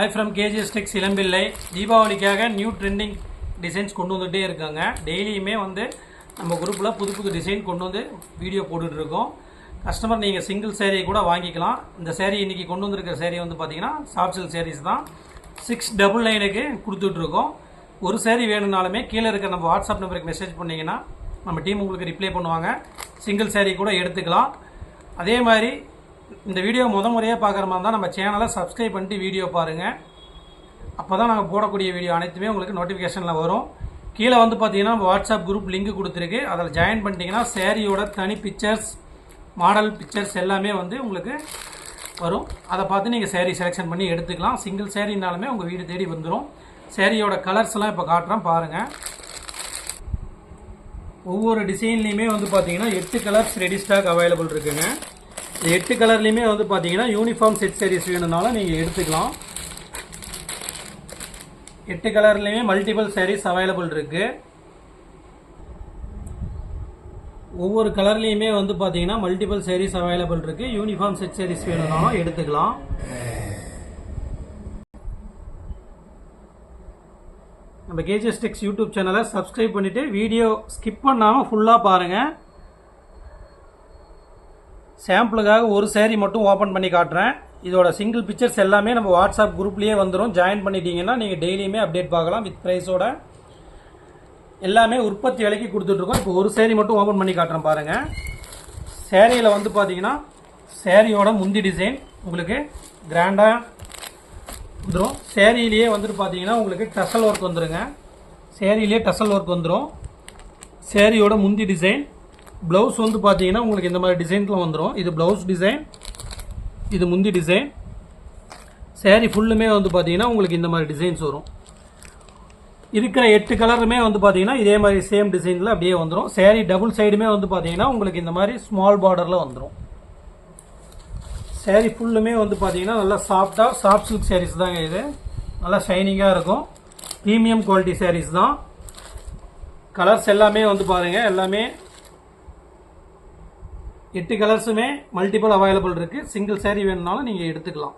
I from KGS tex Elampillai. தீபாவளிக்காக new trending designs கொண்டு வந்துகிட்டே இருக்காங்க. டெய்லியுமே வந்து நம்ம குரூப்பில் புது புது டிசைன் கொண்டு வந்து வீடியோ போட்டுட்ருக்கோம் கஸ்டமர் நீங்கள் சிங்கிள் சேரீ கூட வாங்கிக்கலாம். இந்த சேரீ இன்றைக்கி கொண்டு வந்திருக்கிற சேரீ வந்து பார்த்தீங்கன்னா சாஃப்ட் சேரீஸ் தான். சிக்ஸ் டபுள் நைனுக்கு கொடுத்துட்ருக்கோம் ஒரு சேரீ வேணும்னாலுமே கீழே இருக்க நம்ம வாட்ஸ்அப் நம்பருக்கு மெசேஜ் பண்ணிங்கன்னா நம்ம டீம் உங்களுக்கு ரிப்ளை பண்ணுவாங்க. சிங்கிள் சேரீ கூட எடுத்துக்கலாம். அதே மாதிரி இந்த வீடியோ முத முறையாக பார்க்குற மாதிரி இருந்தால் நம்ம சேனலை சப்ஸ்கிரைப் பண்ணிட்டு வீடியோ பாருங்கள் அப்போ தான் நாங்கள் போடக்கூடிய வீடியோ அனைத்துமே உங்களுக்கு நோட்டிஃபிகேஷனில் வரும். கீழே வந்து பார்த்தீங்கன்னா வாட்ஸ்அப் குரூப் லிங்க் கொடுத்துருக்கு. அதில் ஜாயின் பண்ணிட்டீங்கன்னா சேரீயோட தனி பிக்சர்ஸ் மாடல் பிக்சர்ஸ் எல்லாமே வந்து உங்களுக்கு வரும். அதை பார்த்து நீங்கள் சேரீ செலெக்ஷன் பண்ணி எடுத்துக்கலாம். சிங்கிள் சேரீனாலுமே உங்கள் வீடு தேடி வந்துடும் சேரீயோட கலர்ஸ்லாம் இப்போ காட்டுறேன் பாருங்கள் ஒவ்வொரு டிசைன்லேயுமே வந்து பார்த்தீங்கன்னா எட்டு கலர்ஸ் ரெடி ஸ்டாக் அவைலபிள் இருக்குங்க. எட்டு கலர்லேயுமே வந்து பார்த்தீங்கன்னா யூனிஃபார்ம் செட் சாரீஸ் வேணும்னாலும் நீங்கள் எடுத்துக்கலாம். எட்டு கலர்லேயுமே மல்டிபிள் சாரீஸ் அவைலபிள் இருக்கு. ஒவ்வொரு கலர்லேயுமே வந்து பார்த்தீங்கன்னா மல்டிபிள் சாரீஸ் அவைலபிள் இருக்கு. யூனிஃபார்ம் செட் சாரீஸ் வேணும்னாலும் எடுத்துக்கலாம். நம்ம கேஜிஎஸ் டெக்ஸ் யூடியூப் சேனலை சப்ஸ்கிரைப் பண்ணிவிட்டு வீடியோ ஸ்கிப் பண்ணாமல் ஃபுல்லாக பாருங்கள் சாம்பிளுக்காக ஒரு சேரீ மட்டும் ஓப்பன் பண்ணி காட்டுறேன். இதோட சிங்கிள் பிக்சர்ஸ் எல்லாமே நம்ம வாட்ஸ்அப் குரூப்லேயே வந்துடும் ஜாயின் பண்ணிட்டீங்கன்னா நீங்கள் டெய்லியுமே அப்டேட் பார்க்கலாம் வித் ப்ரைஸோட எல்லாமே உற்பத்தி விலைக்கு கொடுத்துட்ருக்கோம். இப்போ ஒரு சேரீ மட்டும் ஓப்பன் பண்ணி காட்டுறேன் பாருங்கள் சேரீயில் வந்து பார்த்தீங்கன்னா சேரீயோட முந்தி டிசைன் உங்களுக்கு கிராண்டாக வந்துடும் சேரீலேயே வந்துட்டு பார்த்தீங்கன்னா உங்களுக்கு டசல் ஒர்க் வந்துடுங்க சேரீலேயே டசல் ஒர்க் வந்துடும் சேரீயோட முந்தி டிசைன் ப்ளவுஸ் வந்து பார்த்தீங்கன்னா உங்களுக்கு இந்த மாதிரி டிசைன்லாம் வந்துடும் இது ப்ளவுஸ் டிசைன் இது முந்தி டிசைன் சேரீ ஃபுல்லுமே வந்து பார்த்தீங்கன்னா உங்களுக்கு இந்த மாதிரி டிசைன்ஸ் வரும். இருக்கிற எட்டு கலருமே வந்து பார்த்தீங்கன்னா இதே மாதிரி சேம் டிசைனில் அப்படியே வந்துடும் சேரீ டபுள் சைடுமே வந்து பார்த்தீங்கன்னா உங்களுக்கு இந்த மாதிரி ஸ்மால் பார்டரில் வந்துடும் சேரீ ஃபுல்லுமே வந்து பார்த்தீங்கன்னா நல்லா சாஃப்டாக சாஃப்ட் சில்க் சாரீஸ் தாங்க இது. நல்லா ஷைனிங்காக இருக்கும். ப்ரீமியம் குவாலிட்டி சாரீஸ் தான். கலர்ஸ் எல்லாமே வந்து பாருங்கள் எல்லாமே எட்டு கலர்ஸுமே மல்டிபிள் அவைலபிள் இருக்குது சிங்கிள் சேரீ வேணும்னாலும் நீங்கள் எடுத்துக்கலாம்.